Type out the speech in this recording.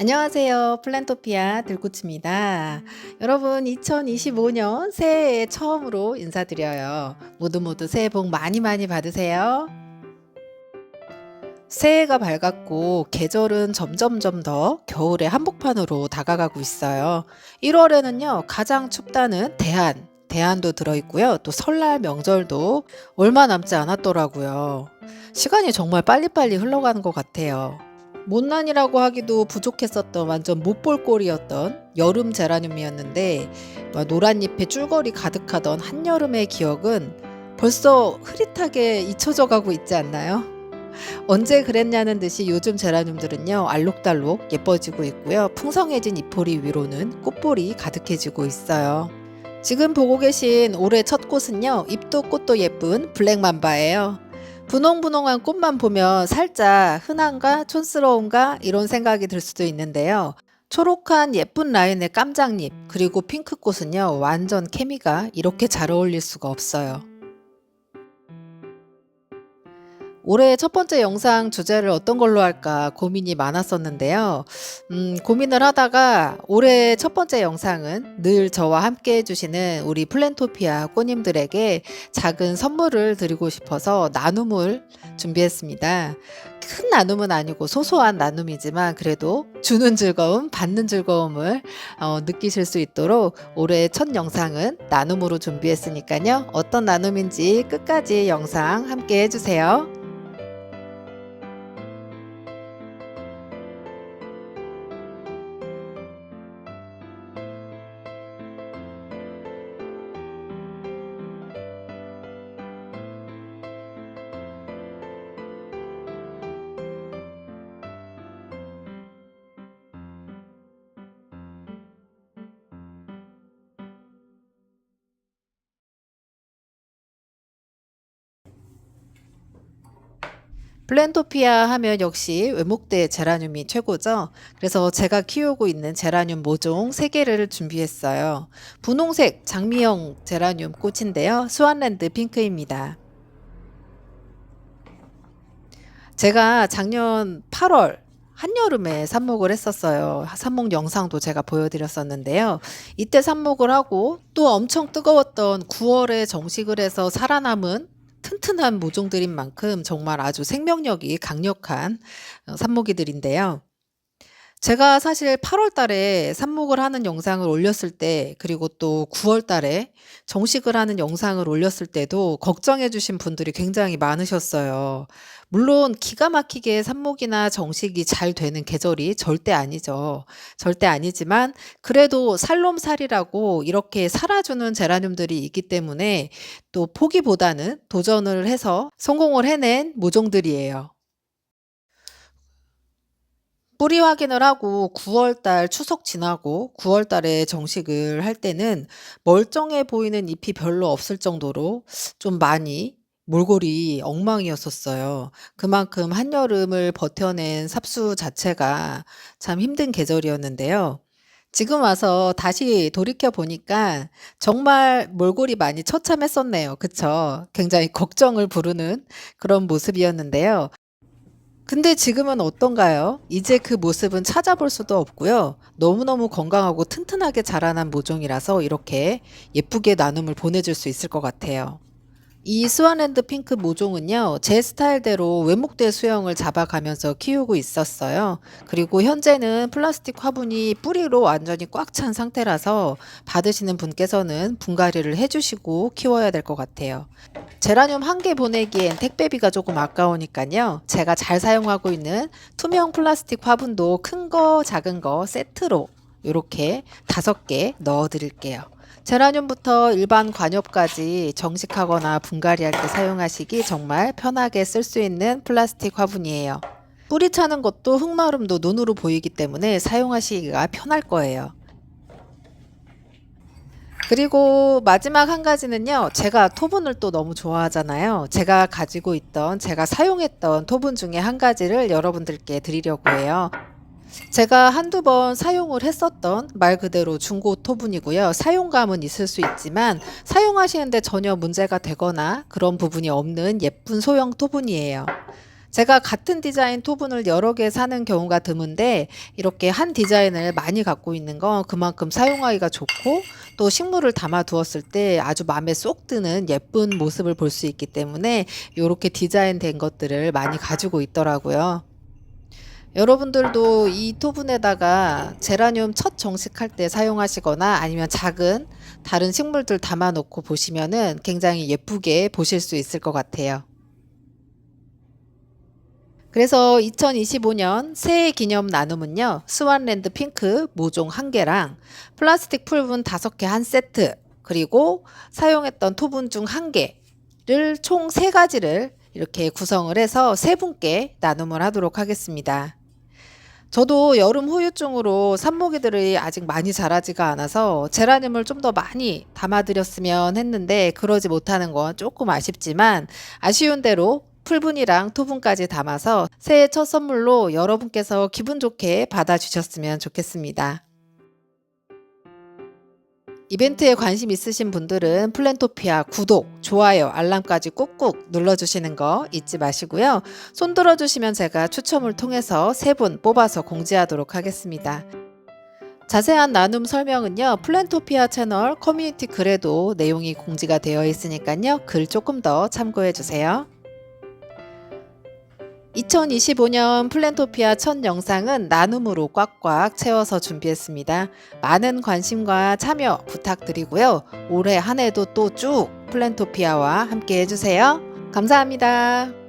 안녕하세요. 플랜토피아 들꽃입니다. 여러분, 2025년 새해에 처음으로 인사드려요. 모두 모두 새해 복 많이 많이 받으세요. 새해가 밝았고 계절은 점점점 더 겨울의 한복판으로 다가가고 있어요. 1월에는요, 가장 춥다는 대한, 대한도 들어있고요. 또 설날 명절도 얼마 남지 않았더라고요. 시간이 정말 빨리빨리 흘러가는 것 같아요. 못난이라고 하기도 부족했었던 완전 못 볼 꼴이었던 여름 제라늄이었는데 막 노란 잎에 줄거리 가득하던 한여름의 기억은 벌써 흐릿하게 잊혀져 가고 있지 않나요? 언제 그랬냐는 듯이 요즘 제라늄들은요 알록달록 예뻐지고 있고요 풍성해진 잎포리 위로는 꽃볼이 가득해지고 있어요. 지금 보고 계신 올해 첫 꽃은요 잎도 꽃도 예쁜 블랙맘바예요. 분홍분홍한 꽃만 보면 살짝 흔한가 촌스러운가 이런 생각이 들 수도 있는데요. 초록한 예쁜 라인의 깜장잎 그리고 핑크꽃은요 완전 케미가 이렇게 잘 어울릴 수가 없어요. 올해 첫 번째 영상 주제를 어떤 걸로 할까 고민이 많았었는데요. 음, 고민을 하다가 올해 첫 번째 영상은 늘 저와 함께 해주시는 우리 플랜토피아 꼬님들에게 작은 선물을 드리고 싶어서 나눔을 준비했습니다. 큰 나눔은 아니고 소소한 나눔이지만 그래도 주는 즐거움, 받는 즐거움을 어, 느끼실 수 있도록 올해 첫 영상은 나눔으로 준비했으니까요. 어떤 나눔인지 끝까지 영상 함께 해주세요. 플랜토피아 하면 역시 외목대 제라늄이 최고죠. 그래서 제가 키우고 있는 제라늄 모종 3개를 준비했어요. 분홍색 장미형 제라늄 꽃인데요. 스완랜드 핑크입니다. 제가 작년 8월 한여름에 삽목을 했었어요. 삽목 영상도 제가 보여드렸었는데요. 이때 삽목을 하고 또 엄청 뜨거웠던 9월에 정식을 해서 살아남은 튼튼한 모종들인 만큼 정말 아주 생명력이 강력한 어, 삽목이들인데요. 제가 사실 8월 달에 삽목을 하는 영상을 올렸을 때 그리고 또 9월 달에 정식을 하는 영상을 올렸을 때도 걱정해 주신 분들이 굉장히 많으셨어요. 물론 기가 막히게 삽목이나 정식이 잘 되는 계절이 절대 아니죠. 절대 아니지만 그래도 살롬살이라고 이렇게 살아주는 제라늄들이 있기 때문에 또 포기보다는 도전을 해서 성공을 해낸 모종들이에요. 뿌리 확인을 하고 9월 달 추석 지나고 9월 달에 정식을 할 때는 멀쩡해 보이는 잎이 별로 없을 정도로 좀 많이 몰골이 엉망이었었어요. 그만큼 한여름을 버텨낸 삽수 자체가 참 힘든 계절이었는데요. 지금 와서 다시 돌이켜 보니까 정말 몰골이 많이 처참했었네요. 그쵸? 굉장히 걱정을 부르는 그런 모습이었는데요. 근데 지금은 어떤가요? 이제 그 모습은 찾아볼 수도 없고요. 너무너무 건강하고 튼튼하게 자라난 모종이라서 이렇게 예쁘게 나눔을 보내줄 수 있을 것 같아요. 이 스완랜드 핑크 모종은요, 제 스타일대로 외목대 수영을 잡아가면서 키우고 있었어요. 그리고 현재는 플라스틱 화분이 뿌리로 완전히 꽉 찬 상태라서 받으시는 분께서는 분갈이를 해주시고 키워야 될 것 같아요. 제라늄 한 개 보내기엔 택배비가 조금 아까우니까요. 제가 잘 사용하고 있는 투명 플라스틱 화분도 큰 거, 작은 거 세트로 이렇게 다섯 개 넣어 드릴게요. 제라늄부터 일반 관엽까지 정식하거나 분갈이할 때 사용하시기 정말 편하게 쓸 수 있는 플라스틱 화분이에요. 뿌리 차는 것도 흙마름도 눈으로 보이기 때문에 사용하시기가 편할 거예요. 그리고 마지막 한 가지는요. 제가 토분을 또 너무 좋아하잖아요. 제가 가지고 있던, 제가 사용했던 토분 중에 한 가지를 여러분들께 드리려고 해요. 제가 한두 번 사용을 했었던 말 그대로 중고 토분이고요. 사용감은 있을 수 있지만 사용하시는데 전혀 문제가 되거나 그런 부분이 없는 예쁜 소형 토분이에요. 제가 같은 디자인 토분을 여러 개 사는 경우가 드문데 이렇게 한 디자인을 많이 갖고 있는 건 그만큼 사용하기가 좋고 또 식물을 담아 두었을 때 아주 마음에 쏙 드는 예쁜 모습을 볼 수 있기 때문에 이렇게 디자인된 것들을 많이 가지고 있더라고요. 여러분들도 이 토분에다가 제라늄 첫 정식할 때 사용하시거나 아니면 작은 다른 식물들 담아 놓고 보시면은 굉장히 예쁘게 보실 수 있을 것 같아요. 그래서 2025년 새해 기념 나눔은요, 스완랜드 핑크 모종 한 개랑 플라스틱 풀분 다섯 개한 세트, 그리고 사용했던 토분 중한 개를 총세 가지를 이렇게 구성을 해서 세 분께 나눔을 하도록 하겠습니다. 저도 여름 후유증으로 산모기들이 아직 많이 자라지가 않아서 제라늄을 좀 더 많이 담아드렸으면 했는데 그러지 못하는 건 조금 아쉽지만 아쉬운 대로 풀분이랑 토분까지 담아서 새해 첫 선물로 여러분께서 기분 좋게 받아주셨으면 좋겠습니다. 이벤트에 관심 있으신 분들은 플랜토피아 구독, 좋아요, 알람까지 꾹꾹 눌러주시는 거 잊지 마시고요. 손 들어주시면 제가 추첨을 통해서 세 분 뽑아서 공지하도록 하겠습니다. 자세한 나눔 설명은요, 플랜토피아 채널 커뮤니티 글에도 내용이 공지가 되어 있으니까요, 글 조금 더 참고해 주세요. 2025년 플랜토피아 첫 영상은 나눔으로 꽉꽉 채워서 준비했습니다. 많은 관심과 참여 부탁드리고요. 올해 한 해도 또 쭉 플랜토피아와 함께 해주세요. 감사합니다.